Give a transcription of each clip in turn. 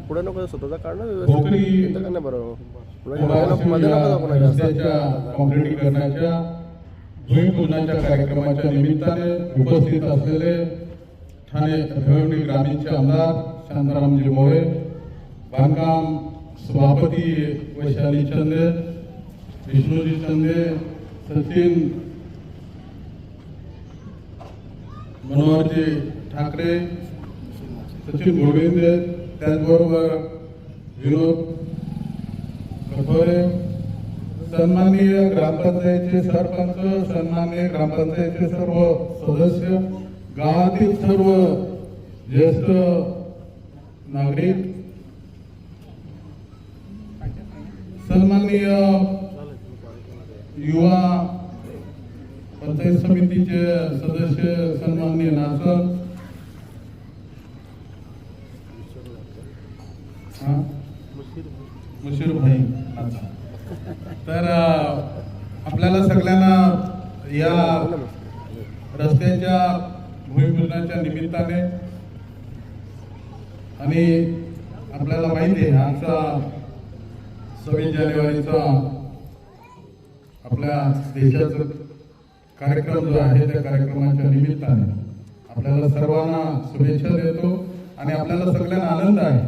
पुढे नको स्वतःचा काढणं बरोबर भूमिपूजनाच्या कार्यक्रमाच्या निमित्ताने उपस्थित असलेले ठाणे भिवंडी ग्रामीणचे आमदार शांतारामजी मोरे बांधकाम सभापती वैशाली चंदे विष्णूजी चंदे सचिन मनोहरजी ठाकरे सचिन गोविंदे त्याचबरोबर विनोद कठोरे सन्माननीय ग्रामपंचायतचे सरपंच सन्माननीय ग्रामपंचायतचे सर्व सदस्य गावातील सर्व ज्येष्ठ नागरिक सन्माननीय युवा पंचायत समितीचे सदस्य सन्माननीय नासर हा? मुशीर भाई. तर आपल्याला सगळ्यांना या रस्त्याच्या भूमिपूजनाच्या निमित्ताने आणि आपल्याला माहिती आहे आमचा सव्वीस जानेवारीचा आपल्या देशाचा कार्यक्रम जो आहे त्या कार्यक्रमाच्या निमित्ताने आपल्याला सर्वांना शुभेच्छा देतो आणि आपल्याला सगळ्यांना आनंद आहे.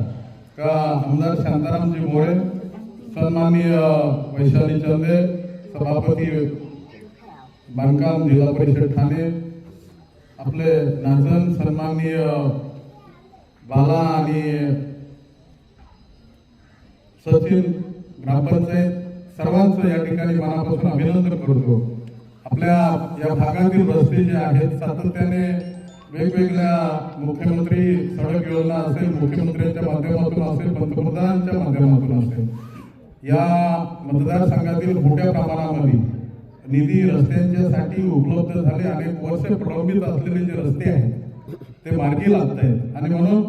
का आमदार शांतारामजी मोरे सन्माननीय वैशाली चंदे सभापती बांधकाम जिल्हा परिषद ठाणे आपले नाचन सन्माननीय बाला आणि सचिन ग्रामपंचायत सर्वांचं या ठिकाणी मनापासून अभिनंदन करतो. आपल्या या भागातील रस्ते जे आहेत सातत्याने वेगवेगळ्या मुख्यमंत्री सडक योजना असेल मुख्यमंत्र्यांच्या माध्यमातून असेल पंतप्रधानांच्या माध्यमातून असेल या मतदारसंघातील मोठ्या प्रमाणामध्ये निधी रस्त्यांच्यासाठी उपलब्ध झाले. अनेक वर्ष प्रलंबित असलेले जे रस्ते आहेत ते मार्गी लागत आहेत. आणि म्हणून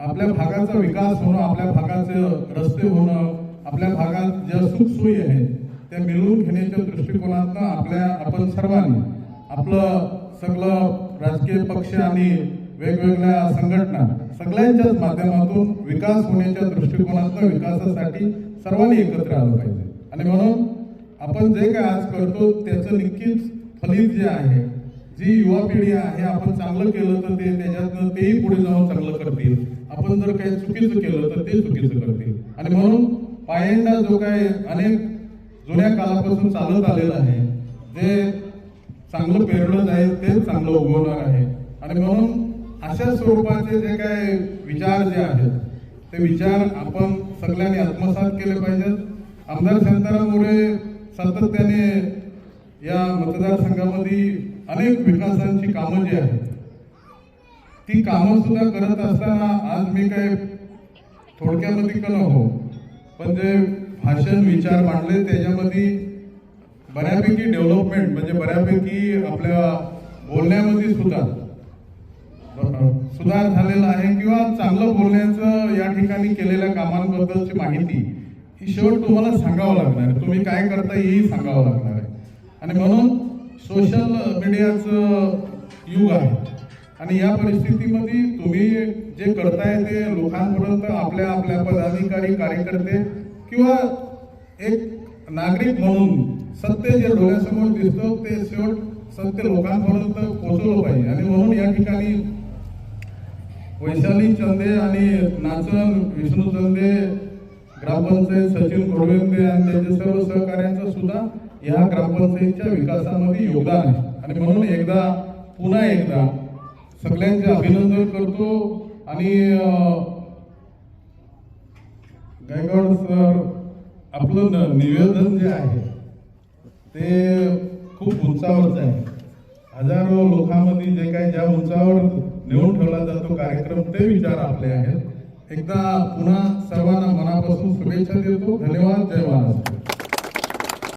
आपल्या भागाचा विकास होणं आपल्या भागाचं रस्ते होणं आपल्या भागात ज्या सुखसोयी आहेत त्या मिळवून घेण्याच्या दृष्टिकोनातनं आपल्या आपण सर्वांनी आपलं सगळं राजकीय पक्ष आणि वेगवेगळ्या संघटना सगळ्यांच्याच माध्यमातून विकास होण्याच्या दृष्टिकोनातून विकासासाठी सर्वांनी एकत्र आलं पाहिजे. आणि म्हणून आपण जे काय आज करतो त्याचं नक्कीच फलित जे आहे जी युवा पिढी आहे आपण चांगलं केलं तर ते त्याच्यातनं तेही पुढे जाऊन चांगलं करतील. आपण जर काही चुकीचं केलं तर ते चुकीचं करतील. आणि म्हणून पायंडा जो काय अनेक जुन्या काळापासून चालत आलेलं आहे जे चांगलं पेरलं जाईल तेच चांगलं उगवणार आहे. आणि म्हणून अशा स्वरूपाचे जे काय विचार जे आहेत ते विचार आपण सगळ्यांनी आत्मसात केले पाहिजेत. आमदार शांताराममुळे सातत्याने या मतदारसंघामध्ये अनेक विकासांची कामं जी आहेत ती कामं सुद्धा करत असताना आज मी काय थोडक्यामध्ये का हो पण जे भाषण विचार मांडले त्याच्यामध्ये बऱ्यापैकी डेव्हलपमेंट म्हणजे बऱ्यापैकी आपल्या बोलण्यामध्ये सुद्धा सुधार झालेला आहे किंवा चांगलं बोलण्याचं या ठिकाणी केलेल्या कामांबद्दलची माहिती ही शेवट तुम्हाला सांगावं लागणार आहे. तुम्ही काय करता हेही सांगावं लागणार आहे. आणि म्हणून सोशल मीडियाचं युग आहे. आणि या परिस्थितीमध्ये तुम्ही जे करताय ते लोकांपर्यंत आपल्या आपल्या पदाधिकारी कार्यकर्ते किंवा एक नागरिक म्हणून सत्य जे डोळ्यासमोर दिसतो ते शेवट सत्य लोकांपर्यंत पोहोचवलं पाहिजे. आणि म्हणून या ठिकाणी वैशाली चंदे आणि नाचन विष्णू चंदे ग्रामपंचायत सचिन गोडवेंदे आणि त्यांच्या सर्व सहकार्यांचं सुद्धा या ग्रामपंचायतीच्या विकासामध्ये योगदान आहे. आणि म्हणून एकदा पुन्हा एकदा सगळ्यांचे अभिनंदन करतो आणि अं, गायकवाड सर आपलं निवेदन जे आहे ते खूप उंचावरच आहे. हजारो लोकांमध्ये जे काही ज्या उंचावर नेऊन ठेवला जातो. कार्यक्रम ते विचार आपले आहेत. एकदा पुन्हा सर्वांना मनापासून शुभेच्छा देतो. धन्यवाद. जय महाराष्ट्र.